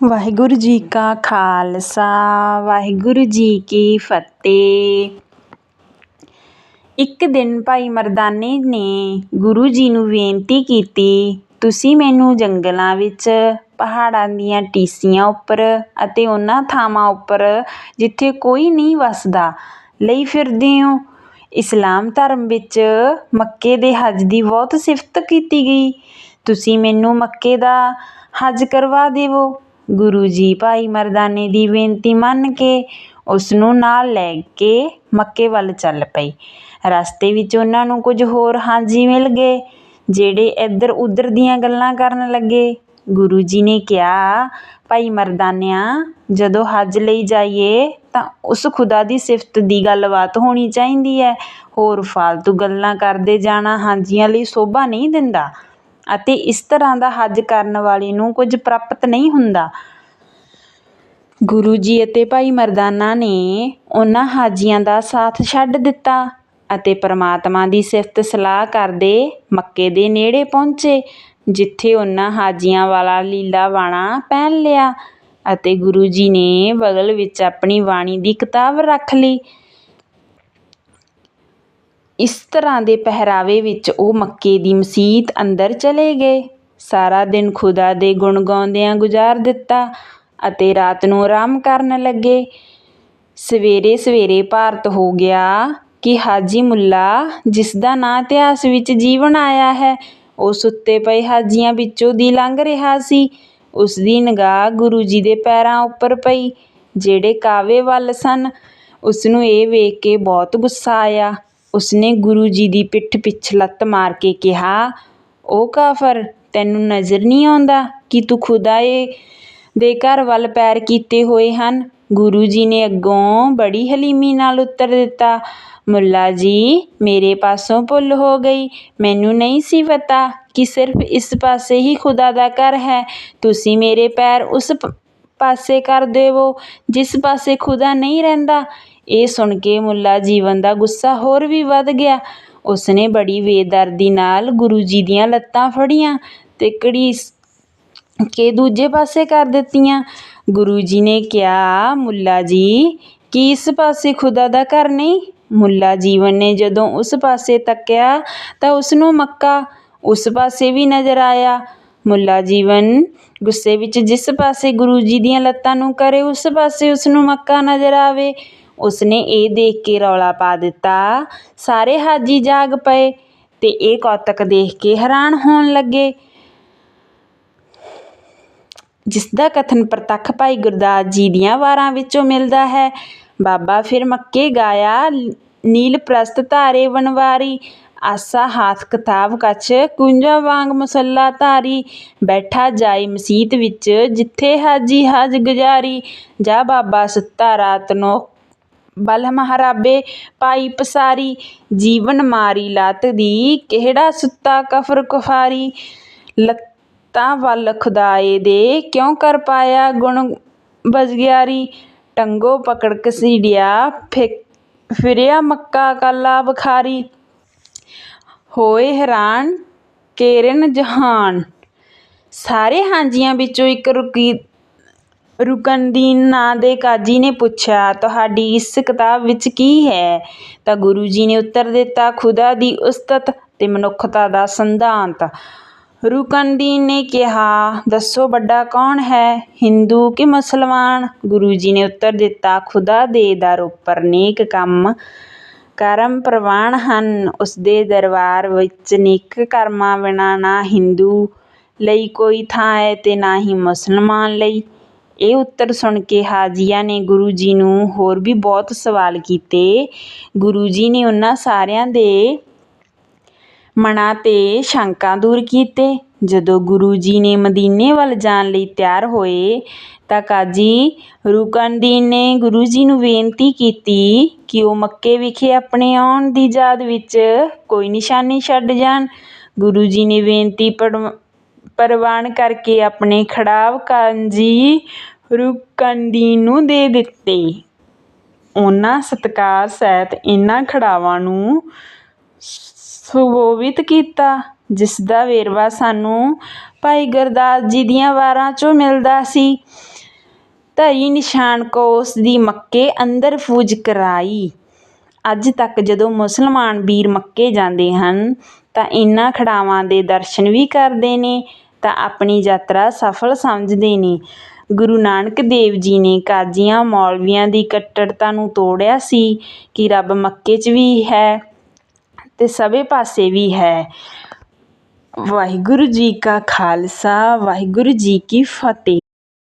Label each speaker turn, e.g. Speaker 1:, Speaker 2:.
Speaker 1: ਵਾਹਿਗੁਰੂ ਜੀ ਕਾ ਖਾਲਸਾ, ਵਾਹਿਗੁਰੂ ਜੀ ਕੀ ਫਤਿਹ। ਇੱਕ ਦਿਨ ਭਾਈ ਮਰਦਾਨੇ ਨੇ ਗੁਰੂ ਜੀ ਨੂੰ ਬੇਨਤੀ ਕੀਤੀ, ਤੁਸੀਂ ਮੈਨੂੰ ਜੰਗਲਾਂ ਵਿੱਚ ਪਹਾੜਾਂ ਦੀਆਂ ਟੀਸੀਆਂ ਉੱਪਰ ਅਤੇ ਉਹਨਾਂ ਥਾਵਾਂ ਉੱਪਰ ਜਿੱਥੇ ਕੋਈ ਨਹੀਂ ਵਸਦਾ, ਲਈ ਫਿਰਦੇ ਹੋ? ਇਸਲਾਮ ਧਰਮ ਵਿੱਚ ਮੱਕੇ ਦੇ ਹੱਜ ਦੀ ਬਹੁਤ ਸਿਫਤ ਕੀਤੀ ਗਈ। ਤੁਸੀਂ ਮੈਨੂੰ ਮੱਕੇ ਦਾ ਹੱਜ ਕਰਵਾ ਦੇਵੋ। ਗੁਰੂ ਜੀ ਭਾਈ ਮਰਦਾਨੇ ਦੀ ਬੇਨਤੀ ਮੰਨ ਕੇ ਉਸ ਨੂੰ ਨਾਲ ਲੈ ਕੇ ਮੱਕੇ ਵੱਲ ਚੱਲ ਪਏ ਰਸਤੇ ਵਿੱਚ ਉਹਨਾਂ ਨੂੰ ਕੁਝ ਹੋਰ ਹਾਜੀ ਮਿਲ ਗਏ, ਜਿਹੜੇ ਇੱਧਰ ਉੱਧਰ ਦੀਆਂ ਗੱਲਾਂ ਕਰਨ ਲੱਗੇ। ਗੁਰੂ ਜੀ ਨੇ ਕਿਹਾ, ਭਾਈ ਮਰਦਾਨਿਆਂ, ਜਦੋਂ ਹੱਜ ਲਈ ਜਾਈਏ, ਤਾਂ ਉਸ ਖੁਦਾ ਦੀ ਸਿਫਤ ਦੀ ਗੱਲਬਾਤ ਹੋਣੀ ਚਾਹੀਦੀ ਹੈ। ਹੋਰ ਫਾਲਤੂ ਗੱਲਾਂ ਕਰਦੇ ਜਾਣਾ ਹਾਜੀਆਂ ਲਈ ਸੋਭਾ ਨਹੀਂ ਦਿੰਦਾ। ਅਤੇ ਇਸ ਤਰ੍ਹਾਂ ਦਾ ਹੱਜ ਕਰਨ ਵਾਲੇ ਨੂੰ ਕੁਝ ਪ੍ਰਾਪਤ ਨਹੀਂ ਹੁੰਦਾ। ਗੁਰੂ ਜੀ ਅਤੇ ਭਾਈ ਮਰਦਾਨਾ ਨੇ ਉਹਨਾਂ ਹਾਜੀਆਂ ਦਾ ਸਾਥ ਛੱਡ ਦਿੱਤਾ ਅਤੇ ਪ੍ਰਮਾਤਮਾ ਦੀ ਸਿਫਤ ਸਲਾਹ ਕਰਦੇ ਮੱਕੇ ਦੇ ਨੇੜੇ ਪਹੁੰਚੇ, ਜਿੱਥੇ ਉਹਨਾਂ ਹਾਜੀਆਂ ਵਾਲਾ ਲੀਲਾ ਬਾਣਾ ਪਹਿਨ ਲਿਆ ਅਤੇ ਗੁਰੂ ਜੀ ਨੇ ਬਗਲ ਵਿੱਚ ਆਪਣੀ ਬਾਣੀ ਦੀ ਕਿਤਾਬ ਰੱਖ ਲਈ। ਇਸ ਤਰ੍ਹਾਂ ਦੇ ਪਹਿਰਾਵੇ ਵਿੱਚ ਉਹ ਮੱਕੇ ਦੀ ਮਸੀਤ ਅੰਦਰ ਚਲੇ ਗਏ। ਸਾਰਾ ਦਿਨ ਖੁਦਾ ਦੇ ਗੁਣ ਗਾਉਂਦਿਆਂ ਗੁਜ਼ਾਰ ਦਿੱਤਾ ਅਤੇ ਰਾਤ ਨੂੰ ਆਰਾਮ ਕਰਨ ਲੱਗੇ। ਸਵੇਰੇ ਸਵੇਰੇ ਭਾਰਤ ਹੋ ਗਿਆ ਕਿ ਹਾਜੀ ਮੁੱਲਾ, ਜਿਸ ਦਾ ਨਾਂ ਇਤਿਹਾਸ ਵਿੱਚ ਜੀਵਨ ਆਇਆ ਹੈ, ਉਹ ਸੁੱਤੇ ਪਏ ਹਾਜੀਆਂ ਵਿੱਚੋਂ ਦੀ ਲੰਘ ਰਿਹਾ ਸੀ। ਉਸ ਦੀ ਨਿਗਾਹ ਗੁਰੂ ਜੀ ਦੇ ਪੈਰਾਂ ਉੱਪਰ ਪਈ, ਜਿਹੜੇ ਕਾਵੇ ਵੱਲ ਸਨ। ਉਸ ਨੂੰ ਇਹ ਵੇਖ ਕੇ ਬਹੁਤ ਗੁੱਸਾ ਆਇਆ। ਉਸਨੇ ਗੁਰੂ ਜੀ ਦੀ ਪਿੱਠ ਪਿੱਛੇ ਲੱਤ ਮਾਰ ਕੇ ਕਿਹਾ ਉਹ ਕਾਫਰ, ਤੈਨੂੰ ਨਜ਼ਰ ਨਹੀਂ ਆਉਂਦਾ ਕਿ ਤੂੰ ਖੁਦਾ ਏ ਦੇ ਘਰ ਵੱਲ ਪੈਰ ਕੀਤੇ ਹੋਏ ਹਨ? ਗੁਰੂ ਜੀ ਨੇ ਅੱਗੋਂ ਬੜੀ ਹਲੀਮੀ ਨਾਲ ਉੱਤਰ ਦਿੱਤਾ, ਮੁੱਲਾ ਜੀ, ਮੇਰੇ ਪਾਸੋਂ ਭੁੱਲ ਹੋ ਗਈ। ਮੈਨੂੰ ਨਹੀਂ ਸੀ ਪਤਾ ਕਿ ਸਿਰਫ ਇਸ ਪਾਸੇ ਹੀ ਖੁਦਾ ਦਾ ਘਰ ਹੈ। ਤੁਸੀਂ ਮੇਰੇ ਪੈਰ ਉਸ ਪਾਸੇ ਕਰ ਦੇਵੋ। ਜਿਸ ਪਾਸੇ ਖੁਦਾ ਨਹੀਂ ਰਹਿੰਦਾ ਇਹ ਸੁਣ ਕੇ ਮੁੱਲਾ ਜੀਵਨ ਦਾ ਗੁੱਸਾ ਹੋਰ ਵੀ ਵੱਧ ਗਿਆ। ਉਸਨੇ ਬੜੀ ਬੇਦਰਦੀ ਨਾਲ ਗੁਰੂ ਜੀ ਦੀਆਂ ਲੱਤਾਂ ਫੜੀਆਂ ਤੇ ਘੜੀਸ ਕੇ ਦੂਜੇ ਪਾਸੇ ਕਰ ਦਿੱਤੀਆਂ। ਗੁਰੂ ਜੀ ਨੇ ਕਿਹਾ, ਮੁੱਲਾ ਜੀ, ਕੀ ਇਸ ਪਾਸੇ ਖੁਦਾ ਦਾ ਘਰ ਨਹੀਂ? ਮੁੱਲਾ ਜੀਵਨ ਨੇ ਜਦੋਂ ਉਸ ਪਾਸੇ ਤੱਕਿਆ ਤਾਂ ਉਸਨੂੰ ਮੱਕਾ, ਉਸ ਪਾਸੇ ਵੀ ਨਜ਼ਰ ਆਇਆ। ਮੁੱਲਾ ਜੀਵਨ ਗੁੱਸੇ ਵਿੱਚ ਜਿਸ ਪਾਸੇ ਗੁਰੂ ਜੀ ਦੀਆਂ ਲੱਤਾਂ ਨੂੰ ਕਰੇ, ਉਸ ਪਾਸੇ ਉਸਨੂੰ ਮੱਕਾ ਨਜ਼ਰ ਆਵੇ। ਉਸਨੇ ਇਹ ਦੇਖ ਕੇ ਰੌਲਾ ਪਾ ਦਿੱਤਾ। ਸਾਰੇ ਹਾਜੀ ਜਾਗ ਪਏ ਤੇ ਇਹ ਕੌਤਕ ਦੇਖ ਕੇ ਹੈਰਾਨ ਹੋਣ ਲੱਗੇ। ਜਿਸ ਦਾ ਕਥਨ ਪ੍ਰਤੱਖ ਭਾਈ ਗੁਰਦਾਸ ਜੀ ਦੀਆਂ ਵਾਰਾਂ ਵਿੱਚੋਂ ਮਿਲਦਾ ਹੈ, ਬਾਬਾ ਫਿਰ ਮੱਕੇ ਗਾਇਆ ਨੀਲ ਪ੍ਰਸਤ ਧਾਰੇ ਵਨਵਾਰੀ ਆਸਾ ਹਾਥ ਕਿਤਾਬ ਕਛ, ਕੁੰਜਾ ਵਾਂਗ ਮੁਸੱਲਾ ਧਾਰੀ, ਬੈਠਾ ਜਾਈ ਮਸੀਤ ਵਿੱਚ, ਜਿੱਥੇ ਹਾਜੀ ਹਾਜ਼ ਗੁਜ਼ਾਰੀ, ਜਾ ਬਾਬਾ ਸੁੱਤਾ ਰਾਤ ਨੂੰ ਬਲ ਮਹਾਰਾਬੇ ਪਾਈ ਪਸਾਰੀ, ਜੀਵਨ ਮਾਰੀ ਲੱਤ ਦੀ, ਕਿਹੜਾ ਸੁੱਤਾ ਕਫਰ ਕੁਫਾਰੀ? ਲੱਤਾਂ ਵੱਲ ਖੁਦਾਏ ਦੇ, ਕਿਉਂ ਕਰ ਪਾਇਆ ਗੁਣ ਬਜਗਿਆਰੀ ਟੰਗੋ ਪਕੜ ਕਸੀੜਿਆ ਫਿਰਿਆ ਮੱਕਾ ਕਾਲਾ ਬਖਾਰੀ। ਹੋਏ ਹੈਰਾਨ ਕੇਰਨ ਜਹਾਨ। ਸਾਰੇ ਹਾਜੀਆਂ ਵਿੱਚੋਂ ਇੱਕ ਰੁਕੀ ਰੁਕਨਦੀਨ ਨਾਂ ਦੇ ਕਾਜੀ ਨੇ ਪੁੱਛਿਆ, ਤੁਹਾਡੀ ਇਸ ਕਿਤਾਬ ਵਿੱਚ ਕੀ ਹੈ? ਤਾਂ ਗੁਰੂ ਜੀ ਨੇ ਉੱਤਰ ਦਿੱਤਾ, ਖੁਦਾ ਦੀ ਉਸਤਤ ਤੇ ਮਨੁੱਖਤਾ ਦਾ ਸਿਧਾਂਤ। ਰੁਕਨਦੀਨ ਨੇ ਕਿਹਾ, ਦੱਸੋ ਵੱਡਾ ਕੌਣ ਹੈ? ਹਿੰਦੂ ਕਿ ਮੁਸਲਮਾਨ? ਗੁਰੂ ਜੀ ਨੇ ਉੱਤਰ ਦਿੱਤਾ, ਖੁਦਾ ਦੇ ਦਰ ਉੱਪਰ ਨੇਕ ਕੰਮ ਕਰਮ ਪ੍ਰਵਾਨ ਹਨ। ਉਸਦੇ ਦਰਬਾਰ ਵਿੱਚ ਨੇਕ ਕਰਮਾਂ ਬਿਨਾਂ ਨਾ ਹਿੰਦੂ ਲਈ ਕੋਈ ਥਾਂ ਹੈ ਤੇ ਨਾ ਹੀ ਮੁਸਲਮਾਨ ਲਈ। ਇਹ ਉੱਤਰ ਸੁਣ ਕੇ ਹਾਜੀਆ ਨੇ ਗੁਰੂ ਜੀ ਨੂੰ ਹੋਰ ਵੀ ਬਹੁਤ ਸਵਾਲ ਕੀਤੇ। ਗੁਰੂ ਜੀ ਨੇ ਉਹਨਾਂ ਸਾਰਿਆਂ ਦੇ ਮਨਾਂ ਤੇ ਸ਼ੰਕਾਂ ਦੂਰ ਕੀਤੇ। ਜਦੋਂ ਗੁਰੂ ਜੀ ਨੇ ਮਦੀਨੇ ਵੱਲ ਜਾਣ ਲਈ ਤਿਆਰ ਹੋਏ, ਤਾਂ ਕਾਜੀ ਰੁਕਨਦੀਨ ਨੇ ਗੁਰੂ ਜੀ ਨੂੰ ਬੇਨਤੀ ਕੀਤੀ ਕਿ ਉਹ ਮੱਕੇ ਵਿਖੇ ਆਪਣੇ ਆਉਣ ਦੀ ਯਾਦ ਵਿੱਚ ਕੋਈ ਨਿਸ਼ਾਨੀ ਛੱਡ ਜਾਣ। ਗੁਰੂ ਜੀ ਨੇ ਬੇਨਤੀ ਪ੍ਰਵਾਨ ਕਰਕੇ ਆਪਣੇ ਖੜਾਵ ਕਾਂਜੀ ਰੁਕਨਦੀਨ ਨੂੰ ਦੇ ਦਿੱਤੇ। ਉਹਨਾਂ ਸਤਿਕਾਰ ਸਹਿਤ ਇਹਨਾਂ ਖੜਾਵਾਂ ਨੂੰ ਸੁਸ਼ੋਭਿਤ ਕੀਤਾ, ਜਿਸਦਾ ਵੇਰਵਾ ਸਾਨੂੰ ਭਾਈ ਗੁਰਦਾਸ ਜੀ ਦੀਆਂ ਵਾਰਾਂ 'ਚੋਂ ਮਿਲਦਾ ਸੀ। ਧਰੀ ਨਿਸ਼ਾਨ ਕੋਸ ਦੀ ਮੱਕੇ ਅੰਦਰ ਫੂਜ ਕਰਾਈ। ਅੱਜ ਤੱਕ ਜਦੋਂ ਮੁਸਲਮਾਨ ਵੀਰ ਮੱਕੇ ਜਾਂਦੇ ਹਨ, ਤਾਂ ਇਨ੍ਹਾਂ ਖੜਾਵਾਂ ਦੇ ਦਰਸ਼ਨ ਵੀ ਕਰਦੇ ਨੇ। ਤਾਂ ਆਪਣੀ ਯਾਤਰਾ ਸਫਲ ਸਮਝਦੇ ਨੇ। ਗੁਰੂ ਨਾਨਕ ਦੇਵ ਜੀ ਨੇ ਕਾਜ਼ੀਆਂ ਮੌਲਵੀਆਂ ਦੀ ਕੱਟੜਤਾ ਨੂੰ ਤੋੜਿਆ ਸੀ ਕਿ ਰੱਬ ਮੱਕੇ 'ਚ ਵੀ ਹੈ ਅਤੇ ਸਭੇ ਪਾਸੇ ਵੀ ਹੈ। ਵਾਹਿਗੁਰੂ ਜੀ ਕਾ ਖਾਲਸਾ, ਵਾਹਿਗੁਰੂ ਜੀ ਕੀ ਫਤਿਹ।